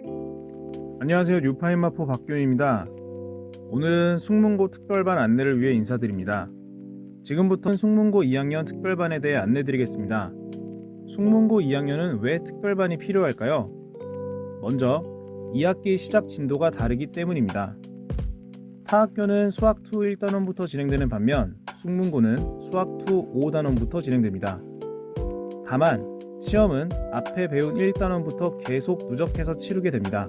안녕하세요. 뉴파인마포 박규현입니다. 오늘은 숙문고 특별반 안내를 위해 인사드립니다. 지금부터는 숙문고 2학년 특별반에 대해 안내드리겠습니다. 숙문고 2학년은 왜 특별반이 필요할까요? 먼저 2학기 시작 진도가 다르기 때문입니다. 타 학교는 수학 2 1단원부터 진행되는 반면 숙문고는 수학 2 5단원부터 진행됩니다. 다만 시험은 앞에 배운 1단원부터 계속 누적해서 치르게 됩니다.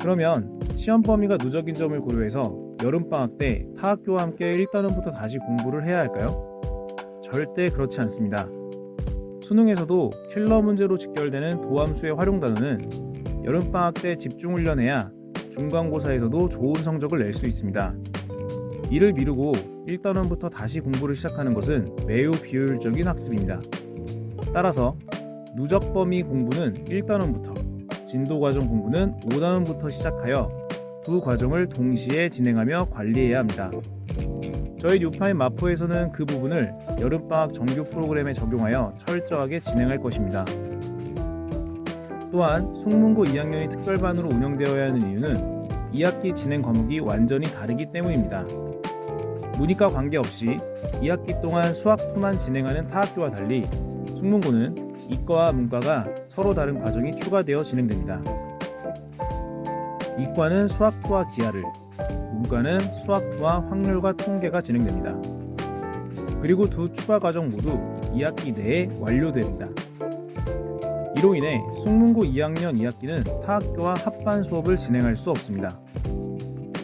그러면 시험 범위가 누적인 점을 고려해서 여름방학 때 타학교와 함께 1단원부터 다시 공부를 해야 할까요? 절대 그렇지 않습니다. 수능에서도 킬러 문제로 직결되는 도함수의 활용 단어는 여름방학 때 집중 훈련해야 중간고사에서도 좋은 성적을 낼 수 있습니다. 이를 미루고 1단원부터 다시 공부를 시작하는 것은 매우 비효율적인 학습입니다. 따라서 누적 범위 공부는 1단원부터 진도 과정 공부는 5단원부터 시작하여 두 과정을 동시에 진행하며 관리해야 합니다. 저희 뉴파인 마포에서는 그 부분을 여름방학 정규 프로그램에 적용하여 철저하게 진행할 것입니다. 또한 숙문고 2학년이 특별반으로 운영되어야 하는 이유는 2학기 진행 과목이 완전히 다르기 때문입니다. 문이과 관계없이 2학기 동안 수학2만 진행하는 타학교와 달리 숙문고는 이과와 문과가 서로 다른 과정이 추가되어 진행됩니다. 이과는 수학2와 기하를, 문과는 수학2와 확률과 통계가 진행됩니다. 그리고 두 추가 과정 모두 2학기 내에 완료됩니다. 이로 인해 숙문고 2학년 2학기는 타 학교와 합반 수업을 진행할 수 없습니다.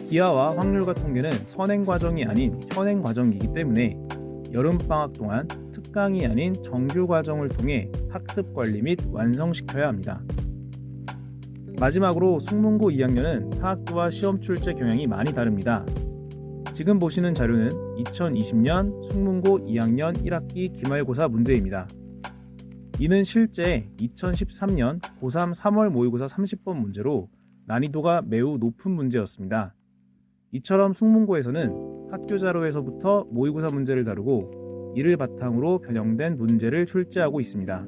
기하와 확률과 통계는 선행 과정이 아닌 현행 과정이기 때문에 여름방학 동안 특강이 아닌 정규 과정을 통해 학습 관리 및 완성시켜야 합니다. 마지막으로 숙문고 2학년은 타학교와 시험 출제 경향이 많이 다릅니다. 지금 보시는 자료는 2020년 숙문고 2학년 1학기 기말고사 문제입니다. 이는 실제 2013년 고3 3월 모의고사 30번 문제로 난이도가 매우 높은 문제였습니다. 이처럼 숙문고에서는 학교 자료에서부터 모의고사 문제를 다루고 이를 바탕으로 변형된 문제를 출제하고 있습니다.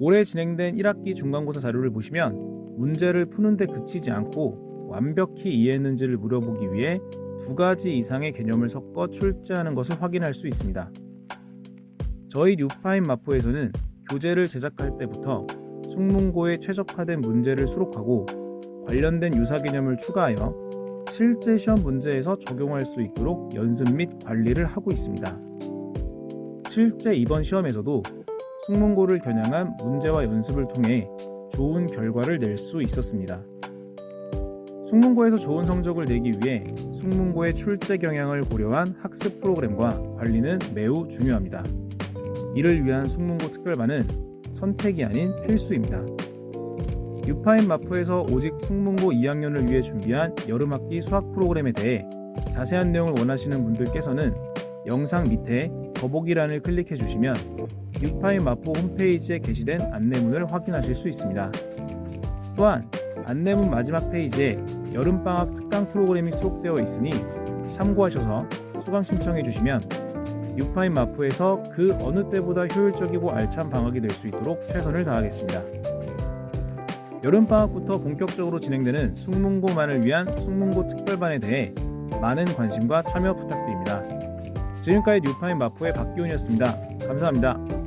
올해 진행된 1학기 중간고사 자료를 보시면 문제를 푸는데 그치지 않고 완벽히 이해했는지를 물어보기 위해 두 가지 이상의 개념을 섞어 출제하는 것을 확인할 수 있습니다. 저희 뉴파인 마포에서는 교재를 제작할 때부터 숙문고에 최적화된 문제를 수록하고 관련된 유사 개념을 추가하여 실제 시험 문제에서 적용할 수 있도록 연습 및 관리를 하고 있습니다. 실제 이번 시험에서도 숙문고를 겨냥한 문제와 연습을 통해 좋은 결과를 낼 수 있었습니다. 숙문고에서 좋은 성적을 내기 위해 숙문고의 출제 경향을 고려한 학습 프로그램과 관리는 매우 중요합니다. 이를 위한 숙문고 특별반은 선택이 아닌 필수입니다. 유파인 마포에서 오직 숙문고 2학년을 위해 준비한 여름학기 수학 프로그램에 대해 자세한 내용을 원하시는 분들께서는 영상 밑에 더보기란을 클릭해 주시면 유파인 마포 홈페이지에 게시된 안내문을 확인하실 수 있습니다. 또한 안내문 마지막 페이지에 여름방학 특강 프로그램이 수록되어 있으니 참고하셔서 수강 신청해 주시면 유파인 마포에서 그 어느 때보다 효율적이고 알찬 방학이 될 수 있도록 최선을 다하겠습니다. 여름방학부터 본격적으로 진행되는 숙문고만을 위한 숙문고 특별반에 대해 많은 관심과 참여 부탁드립니다. 지금까지 뉴파인 마포의 박기훈이었습니다. 감사합니다.